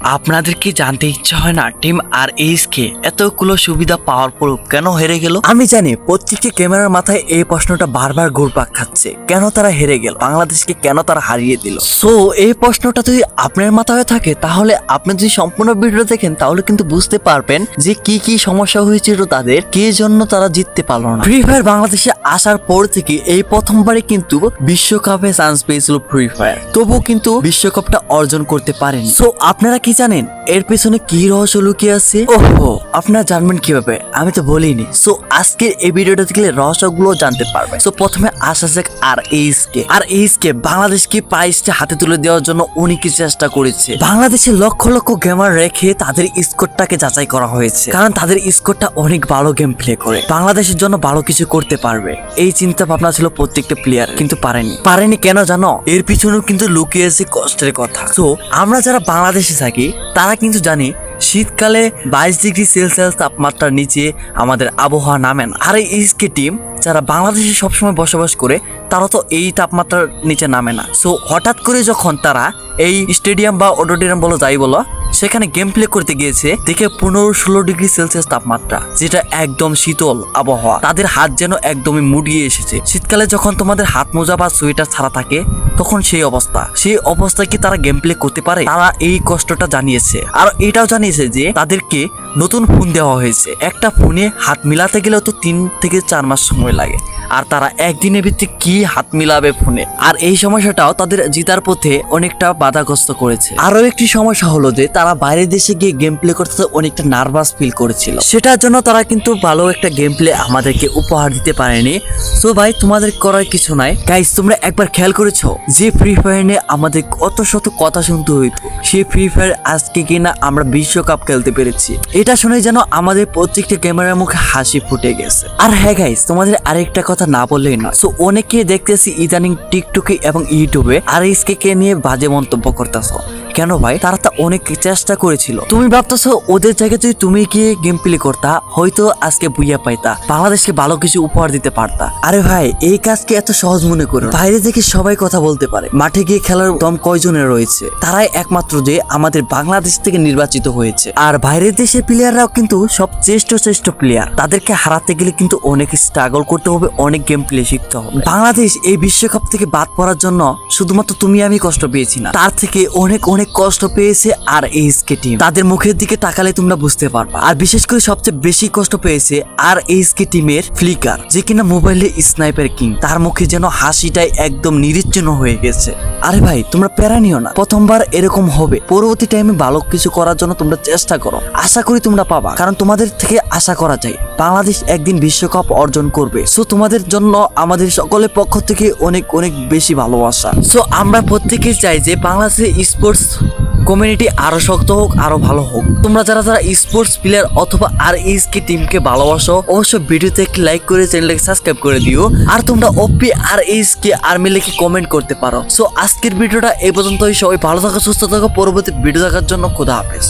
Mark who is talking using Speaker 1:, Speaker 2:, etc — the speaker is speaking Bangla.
Speaker 1: আপনাদের কি জানতে ইচ্ছা হয় না? টিম আর এইচ কে এতগুলো সুবিধা পাওয়ার পরও কেন হেরে গেল? আমি জানি প্রত্যেকটি ক্যামেরার মাথায় এই প্রশ্নটা বারবার ঘুরপাক খাচ্ছে। কেন তারা হেরে গেল? বাংলাদেশকে কেন তারা হারিয়ে দিল? সো এই প্রশ্নটা যদি আপনার মাথায় থাকে তাহলে আপনি যদি সম্পূর্ণ ভিডিও দেখেন তাহলে কিন্তু বুঝতে পারবেন যে কি কি সমস্যা হয়েছিল তাদের কে জন্য তারা জিততে পারল না। ফ্রি ফায়ার বাংলাদেশে আসার পর থেকে এই প্রথমবারই কিন্তু বিশ্বকাপে চান্স পেয়েছিল ফ্রি ফায়ার তবুও কিন্তু বিশ্বকাপটা অর্জন করতে পারেনি। সো আপনারা কি জানেন? এর পেছনে কি রহস্য লুকিয়ে আছে? ওহো, আপনারা জানবেন কীভাবে? আমি তো বলিনি। সো আজকের এই ভিডিওটা দেখলে রহস্যগুলো জানতে পারবে সো প্রথমে আসা যাক আর এইচ কে। আর এইচ কে বাংলাদেশকে প্রাইজটা হাতে তুলে দেওয়ার জন্য উনি কি চেষ্টা করেছে? বাংলাদেশে লক্ষ লক্ষ গেমার রেখে তাদের স্কোরটাকে যাচাই করা হয়েছে। কারণ তাদের স্কোরটা অনেক ভালো গেম প্লে করে। বাংলাদেশের জন্য ভালো কিছু করতে পারবে। এই চিন্তা ভাবনা ছিল প্রত্যেকটা প্লেয়ার কিন্তু পারেনি। পারেনি কেন জানো? এর পিছনেও কিন্তু লুকিয়ে আছে কষ্টের কথা। তো আমরা যারা বাংলাদেশে থাকি তারা কিন্তু জানে, শীতকালে বাইশ ডিগ্রি সেলসিয়াস তাপমাত্রার নিচে আমাদের আবহাওয়া নামে না আর এই ইসকে টিম যারা বাংলাদেশে সবসময় বসবাস করে, তারা তো এই তাপমাত্রার নিচে নামে না। সো হঠাৎ করে যখন তারা এই স্টেডিয়াম বা অডিটোরিয়াম বলো, যাই বলো, সেখানে গেম প্লে করতে গিয়েছে, দেখে পনেরো ষোলো ডিগ্রি সেলসিয়াস তাপমাত্রা, যেটা একদম শীতল আবহাওয়া। তাদের হাত যেন একদমই মুড়িয়ে এসেছে। শীতকালে যখন তোমাদের হাত মোজা বা সোয়েটার ছাড়া থাকে তখন সেই অবস্থা। সেই অবস্থায় কি তারা গেম প্লে করতে পারে? তারা এই কষ্টটা জানিয়েছে। আর এটাও জানিয়েছে যে, তাদেরকে নতুন ফোন দেওয়া হয়েছে। একটা ফোনে হাত মিলাতে গেলেও তো তিন থেকে চার মাস সময় লাগে। আর তারা একদিনের ভিত্তিক কি হাত মিলাবে ফোনে? আর এই সমস্যাটাও তাদের জিতার পথে অনেকটা বাধাগ্রস্ত করেছে। আরও একটি সমস্যা হলো যে তারা বাইরের দেশে গিয়ে গেম প্লে করতে অনেকটা নার্ভাস ফিল করেছিল। সেটার জন্য তারা কিন্তু ভালো একটা গেম প্লে আমাদেরকে উপহার দিতে পারেনি। সো ভাই, তোমাদের করার কিছু নাই। গাইস তোমরা একবার খেয়াল করেছ যে ফ্রি ফায়ার নিয়ে আমাদের কত শত কথা শুনতে হইতো সেই ফ্রি ফায়ার আজকে কিনা আমরা বিশ্বকাপ খেলতে পেরেছি। এটা শুনে যেন আমাদের প্রত্যেকটা ক্যামেরার মুখে হাসি ফুটে গেছে। আর হ্যাঁ গাইস তোমাদের আরেকটা না বললেই নয়। সো অনেকে দেখতেছি ইদানিং টিকটকে এবং ইউটিউবে আর এসকে কে নিয়ে বাজে মন্তব্য করতেছো। কেন ভাই? তারা তো অনেক চেষ্টা করেছিল। তুমি ভাবতেছো ওদের জায়গায় যদি তুমি গিয়ে গেম প্লে করতা, হয়তো আজকে বুইয়া পাইতা। বাংলাদেশকে ভালো কিছু উপহার দিতে পারতা। আরে ভাই, এই কাজকে এত সহজ মনে করো বাইরে থেকে সবাই কথা বলতে পারে। মাঠে গিয়ে খেলার দম কয়জনের রয়েছে? তারাই একমাত্র যে আমাদের বাংলাদেশ থেকে নির্বাচিত হয়েছে। আর বাইরের দেশের প্লেয়াররাও কিন্তু সব শ্রেষ্ঠ শ্রেষ্ঠ প্লেয়ার তাদেরকে হারাতে গেলে কিন্তু অনেক স্ট্রাগল করতে হবে, অনেক গেম প্লে শিখতে হবে। বাংলাদেশ এই বিশ্বকাপ থেকে বাদ পড়ার জন্য শুধুমাত্র তুমি আমি কষ্ট পেয়েছি না। তার থেকে অনেক অনেক কষ্ট পেয়েছে আর এইচকে টিম তাদের মুখের দিকে তাকালে তোমরা বুঝতে পারবা। আর বিশেষ করে সবচেয়ে বেশি কষ্ট পেয়েছে আর এইচকে টিমের ফ্লিকার যে কিনা মোবাইলে স্নাইপার কিং তার মুখে যেন হাসিটাই একদম নিরিচ্ছন্ন হয়ে গেছে। আরে ভাই, তোমরা প্যারা নিও না। প্রথমবার এরকম হবে। পরবর্তী টাইমে ভালো কিছু করার জন্য তোমরা চেষ্টা করো। আশা করি তোমরা পাবা। কারণ তোমাদের থেকে আশা করা যায়, বাংলাদেশ একদিন বিশ্বকাপ অর্জন করবে। সো তোমাদের জন্য আমাদের সকলের পক্ষ থেকে অনেক অনেক বেশি ভালোবাসা। সো আমরা প্রত্যেকেই চাই যে বাংলাদেশের স্পোর্টস কমিউনিটি আরও শক্ত হোক, আরও ভালো হোক। তোমরা যারা যারা স্পোর্টস প্লেয়ার অথবা আর কে টিমকে ভালোবাসো, অবশ্যই ভিডিওতে একটি লাইক করে চ্যানেলটাকে সাবস্ক্রাইব করে দিও। আর তোমরা O P H K army লিখে কমেন্ট করতে পারো। সো আজকের ভিডিওটা এই পর্যন্তই। সবাই ভালো থাকো, সুস্থ থাকো। পরবর্তী ভিডিও দেখার জন্য খোদা হাফেজ।